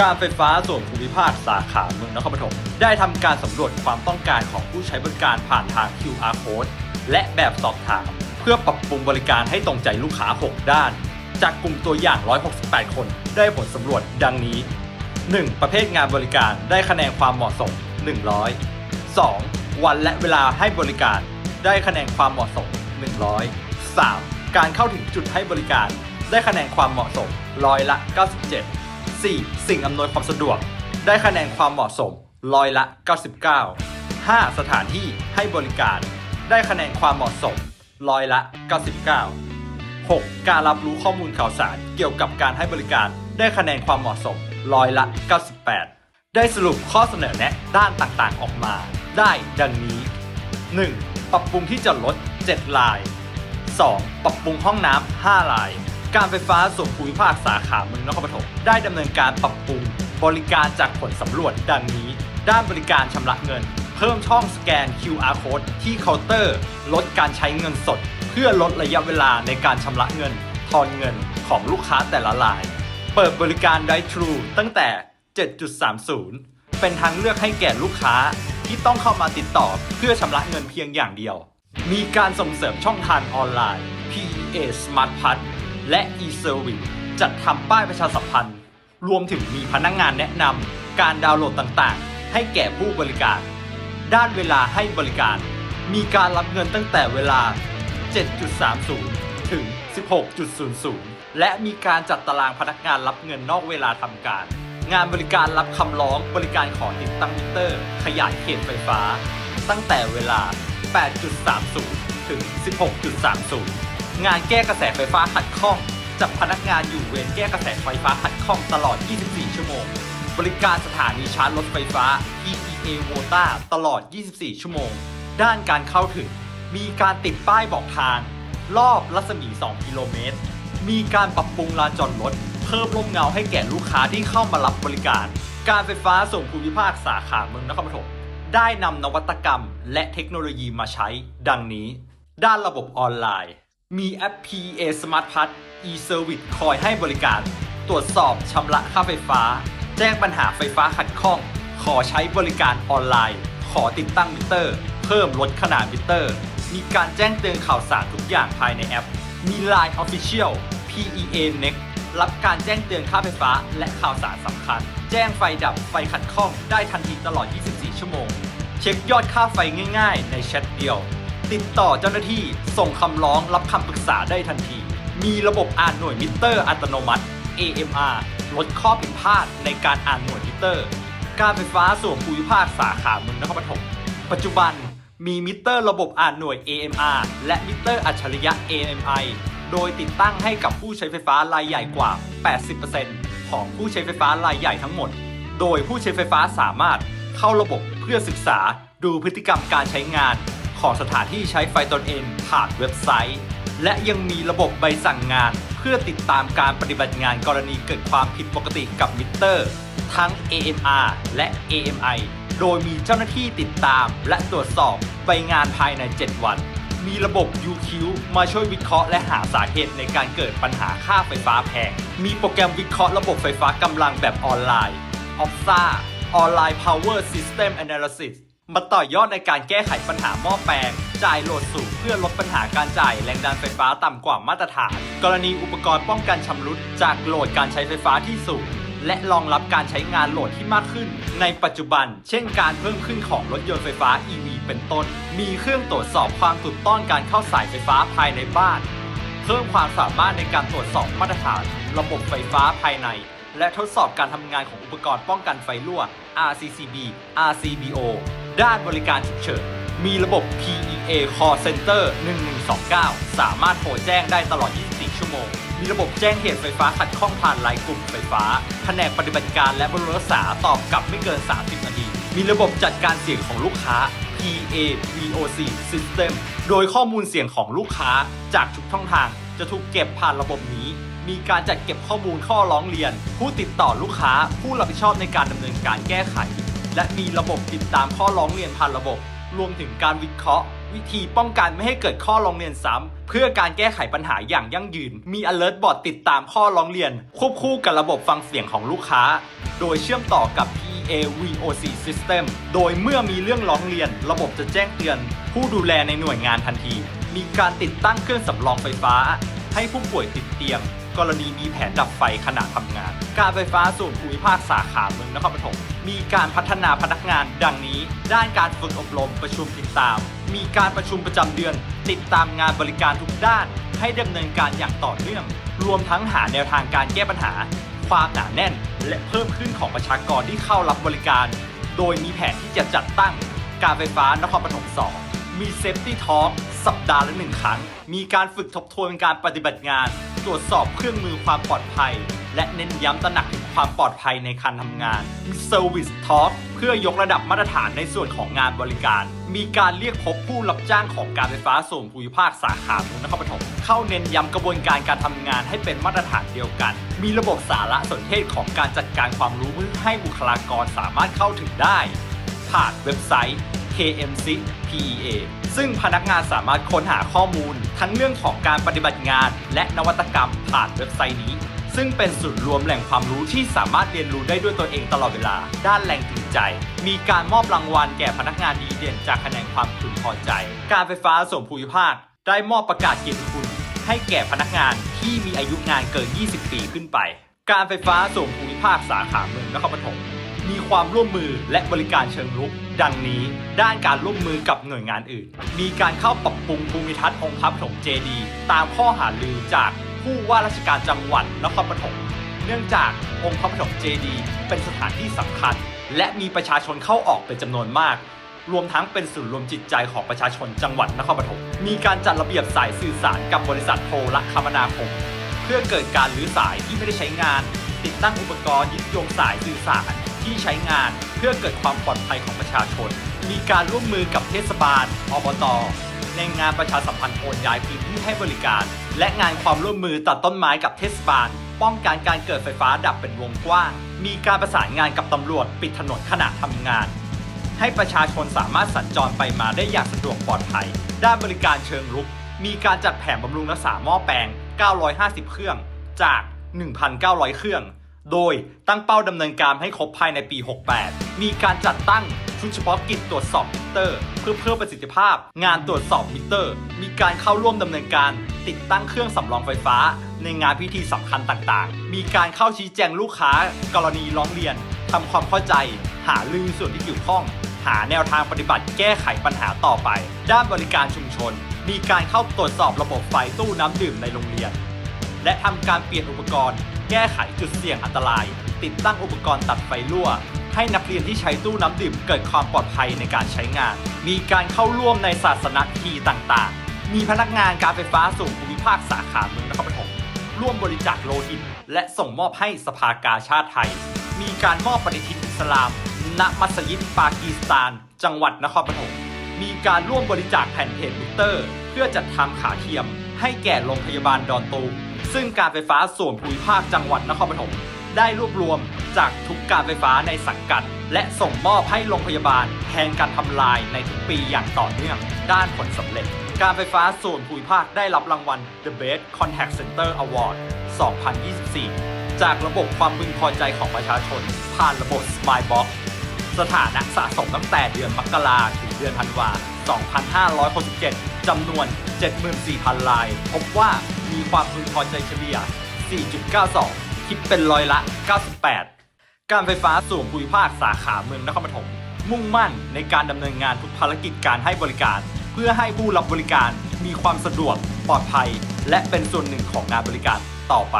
การไฟฟ้าส่วนภูมิภาคสาขาเมืองนครปฐมได้ทำการสำรวจความต้องการของผู้ใช้บริการผ่านทาง QR code และแบบสอบถาม เพื่อปรับปรุงบริการให้ตรงใจลูกค้า 6 ด้าน จากกลุ่มตัวอย่าง 168 คน ได้ผลสำรวจดังนี้ 1. ประเภทงานบริการได้คะแนนความเหมาะสม 100 2. วันและเวลาให้บริการ ได้คะแนนความเหมาะสม 100 3. การเข้าถึงจุดให้บริการ ได้คะแนนความเหมาะสมร้อยละ 97 4. สิ่งอำนวยความสะดวก ได้คะแนนความเหมาะสมร้อยละ 99 5. สถานที่ให้บริการ ได้คะแนนความเหมาะสมร้อยละ 99 6. การรับรู้ข้อมูลข่าวสารเกี่ยวกับการให้บริการ ได้คะแนนความเหมาะสมร้อยละ 98 ได้สรุปข้อเสนอแนะด้านต่างๆออกมา ได้ดังนี้ 1. ปรับปรุงที่จอดรถ 7 ลาย 2. ปรับปรุงห้องน้ำ 5 ลาย การไฟฟ้าส่วนภูมิภาคสาขาเมืองนครปฐมได้ดำเนินการปรับปรุงบริการจากผลสำรวจดังนี้ ด้านบริการชำระเงิน เพิ่มช่องสแกน QR code ที่เคาน์เตอร์ ลดการใช้เงินสด เพื่อลดระยะเวลาในการชำระเงิน ทอนเงินของลูกค้าแต่ละราย เปิดบริการ Drive Thru ตั้งแต่ 7.30 เป็นทางเลือกให้แก่ลูกค้าที่ต้องเข้ามาติดต่อเพื่อชำระเงินเพียงอย่างเดียว มีการส่งเสริมช่องทางออนไลน์ PEA Smart Pass และ e-service จัดทำป้ายประชาสัมพันธ์ รวมถึงมีพนักงานแนะนำการดาวน์โหลดต่างๆ ให้แก่ผู้บริการ ด้านเวลาให้บริการ มีการรับเงินตั้งแต่เวลา 7.30 ถึง 16.00 และมีการจัดตารางพนักงานรับเงินนอกเวลาทำการ งานบริการรับคำร้องบริการขอติดตั้งมิเตอร์ ขยายเขตไฟฟ้า ตั้งแต่เวลา 8.30 ถึง 16.30 งานแก้กระแสไฟฟ้าขัดข้องจับพนักงานอยู่เวรแก้กระแสไฟฟ้าขัดข้องตลอด 24 ชั่วโมง บริการสถานีชาร์จรถไฟฟ้า PEA v o t a ตลอด 24 ชั่วโมง ด้านการเข้าถึง มีการติดป้ายบอกทาง รอบรัศมี 2 กิโลเมตร มีการปรับปรุงลานจอดรถ เพิ่มร่มเงาให้แก่ลูกค้าที่เข้ามารับบริการ การไฟฟ้าส่วนภูมิภาคสาขาเมืองนครปฐมได้นำนวัตกรรม และเทคโนโลยีมาใช้ ดังนี้ ด้านระบบออนไลน์ มีแอป PA Smart Pass e-service คอยให้บริการ ตรวจสอบชำระค่าไฟฟ้า แจ้งปัญหาไฟฟ้าขัดข้อง ขอใช้บริการออนไลน์ ขอติดตั้งมิเตอร์ เพิ่มลดขนาดมิเตอร์ มีการแจ้งเตือนข่าวสารทุกอย่างภายในแอป มี Line Official PEA Next รับการแจ้งเตือนค่าไฟฟ้า และข่าวสารสำคัญ แจ้งไฟดับไฟขัดข้องได้ทันทีตลอด 24 ชั่วโมง เช็คยอดค่าไฟง่าย ๆ ในแชทเดียว ติดต่อเจ้าหน้าที่ส่งคำร้องรับคำปรึกษาได้ทันที มีระบบอ่านหน่วยมิเตอร์อัตโนมัติ AMR ลดข้อผิดพลาดในการอ่านหน่วยมิเตอร์ การไฟฟ้าส่วนภูมิภาคสาขาเมืองนครปฐมปัจจุบันมีมิเตอร์ระบบอ่านหน่วย AMR และมิเตอร์อัจฉริยะ AMI โดยติดตั้งให้กับผู้ใช้ไฟฟ้ารายใหญ่กว่า 80%ของผู้ใช้ไฟฟ้ารายใหญ่ทั้งหมด โดยผู้ใช้ไฟฟ้าสามารถเข้าระบบเพื่อศึกษาดูพฤติกรรมการใช้งาน ของสถานที่ใช้ไฟตนเองผ่านเว็บไซต์ และยังมีระบบใบสั่งงาน เพื่อติดตามการปฏิบัติงานกรณีเกิดความผิดปกติกับมิเตอร์ ทั้ง AMR และ AMI โดยมีเจ้าหน้าที่ติดตามและตรวจสอบใบงานภายใน 7 วัน มีระบบ UQ มาช่วยวิเคราะห์และหาสาเหตุในการเกิดปัญหาค่าไฟฟ้าแพง มีโปรแกรมวิเคราะห์ระบบไฟฟ้ากำลังแบบออนไลน์ OPSA Online Power System Analysis มาต่อยอดในการแก้ไขปัญหาหม้อแปลง จ่ายโหลดสูงเพื่อลดปัญหาการจ่ายแรงดันไฟฟ้าต่ำกว่ามาตรฐาน กรณีอุปกรณ์ป้องกันชำรุด จากโหลดการใช้ไฟฟ้าที่สูง และรองรับการใช้งานโหลดที่มากขึ้น ในปัจจุบัน เช่นการเพิ่มขึ้นของรถยนต์ไฟฟ้า EV เป็นต้น มีเครื่องตรวจสอบความถูกต้องการเข้าสายไฟฟ้าภายในบ้าน เพิ่มความสามารถในการตรวจสอบมาตรฐาน ระบบไฟฟ้าภายใน และทดสอบการทำงานของอุปกรณ์ป้องกันไฟรั่ว RCCB RCBO ด้านบริการฉุกเฉิน มีระบบ PEA Call Center 1129 สามารถโทรแจ้งได้ตลอด 24 ชั่วโมง มีระบบแจ้งเหตุไฟฟ้าขัดข้องผ่านไลน์กลุ่มไฟฟ้า แผนกปฏิบัติการและบริรักษาตอบกลับไม่เกิน 30 นาที มีระบบจัดการเสียงของลูกค้า PA VOC System โดยข้อมูลเสียงของลูกค้าจากทุกช่องทางจะถูกเก็บผ่านระบบนี้ มีการจัดเก็บข้อมูลข้อร้องเรียน ผู้ติดต่อลูกค้า ผู้รับผิดชอบในการดำเนินการแก้ไข และมีระบบติดตามข้อร้องเรียนผ่านระบบ รวมถึงการวิเคราะห์ วิธีป้องกันไม่ให้เกิดข้อร้องเรียนซ้ำเพื่อการแก้ไขปัญหาอย่างยั่งยืน มี alert bot ติดตามข้อร้องเรียน ควบคู่กับระบบฟังเสียงของลูกค้า โดยเชื่อมต่อกับ PA VOC System โดยเมื่อมีเรื่องร้องเรียน ระบบจะแจ้งเตือน ผู้ดูแลในหน่วยงานทันที มีการติดตั้งเครื่องสำรองไฟฟ้า ให้ผู้ป่วยติดเตียง กรณีมีแผนดับไฟขณะทำงาน การไฟฟ้าส่วนภูมิภาคสาขาเมืองนครปฐมมีการพัฒนาพนักงานดังนี้ ด้านการฝึกอบรมประชุมติดตาม มีการประชุมประจำเดือน ติดตามงานบริการทุกด้าน ให้ดำเนินการอย่างต่อเนื่อง รวมทั้งหาแนวทางการแก้ปัญหา ความหนาแน่น และเพิ่มขึ้นของประชากรที่เข้ารับบริการ โดยมีแผนที่จะจัดตั้ง การไฟฟ้านครปฐม2มีเซฟตี้ทอ l k สัปดาห์ละหนึ่งครั้ง มีการฝึกทบทวนการปฏิบัติงาน ตรวจสอบเครื่องมือความปลอดภัย และเน้นย้ำตระหนักถึงความปลอดภัยในการทำงาน มีเซอร์วิสทอ l k เพื่อยกระดับมาตรฐานในส่วนของงานบริการ มีการเรียกพบผู้รับจ้างของการไฟฟ้าส่วนภูมิภาคสาขาเมืองนครปฐมเข้าเน้นย้ำกระบวนการการทำงานให้เป็นมาตรฐานเดียวกัน มีระบบสารสนเทศของการจัดการความรู้เพื่อให้บุคลากรสามารถเข้าถึงได้ ผ่านเว็บไซต์ KMC PEA ซึ่งพนักงานสามารถค้นหาข้อมูล ทั้งเรื่องของการปฏิบัติงาน และนวัตกรรมผ่านเว็บไซต์นี้ ซึ่งเป็นศูนย์รวมแหล่งความรู้ที่สามารถเรียนรู้ได้ด้วยตัวเองตลอดเวลา ด้านแรงจูงใจ มีการมอบรางวัลแก่พนักงานดีเด่นจากคะแนนความพึงพอใจ การไฟฟ้าส่วนภูมิภาค ได้มอบประกาศเกียรติคุณให้แก่พนักงานที่มีอายุงานเกิน 20 ปีขึ้นไป การไฟฟ้าส่วนภูมิภาคสาขาเมืองนครปฐม มีความร่วมมือและบริการเชิงรุก ดังนี้ด้านการร่วมมือกับหน่วยงานอื่น มีการเข้าปรับปรุงภูมิทัศน์องค์พระปฐมเจดีย์ตามข้อหาลือจากผู้ว่าราชการจังหวัดนครปฐมเนื่องจากองค์พระปฐมเจดีย์เป็นสถานที่สำคัญ และมีประชาชนเข้าออกเป็นจำนวนมาก รวมทั้งเป็นศูนย์รวมจิตใจของประชาชนจังหวัดนครปฐมมีการจัดระเบียบสายสื่อสารกับบริษัทโทรคมนาคม เพื่อเกิดการรื้อสายที่ไม่ได้ใช้งาน ติดตั้งอุปกรณ์ยึดโยงสายสื่อสาร ที่ใช้งานเพื่อเกิดความปลอดภัยของประชาชน มีการร่วมมือกับเทศบาล อบต ในงานประชาสัมพันธ์โอนย้ายพื้นที่ให้บริการ และงานความร่วมมือตัดต้นไม้กับเทศบาล ป้องกันการเกิดไฟฟ้าดับเป็นวงกว้าง มีการประสานงานกับตำรวจปิดถนนขณะทำงาน ให้ประชาชนสามารถสัญจรไปมาได้อย่างสะดวกปลอดภัย ด้านบริการเชิงรุก มีการจัดแผนบำรุงรักษาหม้อแปลง 950 เครื่อง จาก 1,900 เครื่อง โดยตั้งเป้าดำเนินการให้ครบภายในปี 68 มีการจัดตั้งชุดเฉพาะกิจตรวจสอบมิเตอร์ เพื่อเพิ่มประสิทธิภาพ งานตรวจสอบมิเตอร์ มีการเข้าร่วมดำเนินการ ติดตั้งเครื่องสำรองไฟฟ้า ในงานพิธีสำคัญต่างๆ มีการเข้าชี้แจงลูกค้า กรณีร้องเรียนทำความเข้าใจ หาลือส่วนที่เกี่ยวข้อง หาแนวทางปฏิบัติแก้ไขปัญหาต่อไป ด้านบริการชุมชน มีการเข้าตรวจสอบระบบไฟตู้น้ำดื่มในโรงเรียน และทำการเปลี่ยนอุปกรณ์ แก้ไขจุดเสี่ยงอันตราย ติดตั้งอุปกรณ์ตัดไฟรั่ว ให้นักเรียนที่ใช้ตู้น้ำดื่มเกิดความปลอดภัยในการใช้งาน มีการเข้าร่วมในศาสนพิธีต่างๆ มีพนักงานการไฟฟ้าส่วนภูมิภาคสาขาเมืองนครปฐมร่วมบริจาคโลหิต และส่งมอบให้สภากาชาติไทย มีการมอบปฏิทินอิสลาม ณ มัสยิดปากีสถาน จังหวัดนครปฐม มีการร่วมบริจาคแผ่นเพจมิเตอร์ เพื่อจัดทำขาเทียม ให้แก่โรงพยาบาลดอนตูมซึ่งการไฟฟ้าส่วนภูมิภาคจังหวัดนครปฐมได้รวบรวมจากทุกการไฟฟ้าในสังกัด และส่งมอบให้โรงพยาบาลแทนการทำลายในทุกปีอย่างต่อเนื่องด้านผลสำเร็จ การไฟฟ้าส่วนภูมิภาคได้รับรางวัล The Best Contact Center Award 2024 จากระบบความพึงพอใจของประชาชน ผ่านระบบ Smile Box สถานะสะสมตั้งแต่เดือนมกราถึงเดือนธันวา 2567จำนวน 74,000 ลาย พบว่ามีความพึงพอใจเฉลี่ย 4.92 คิดเป็นร้อยละ 98 การไฟฟ้าส่วนภูมิภาคสาขาเมืองนครปฐมมุ่งมั่นในการดำเนินงานทุกภารกิจการให้บริการ เพื่อให้ผู้รับบริการมีความสะดวกปลอดภัย และเป็นส่วนหนึ่งของงานบริการต่อไป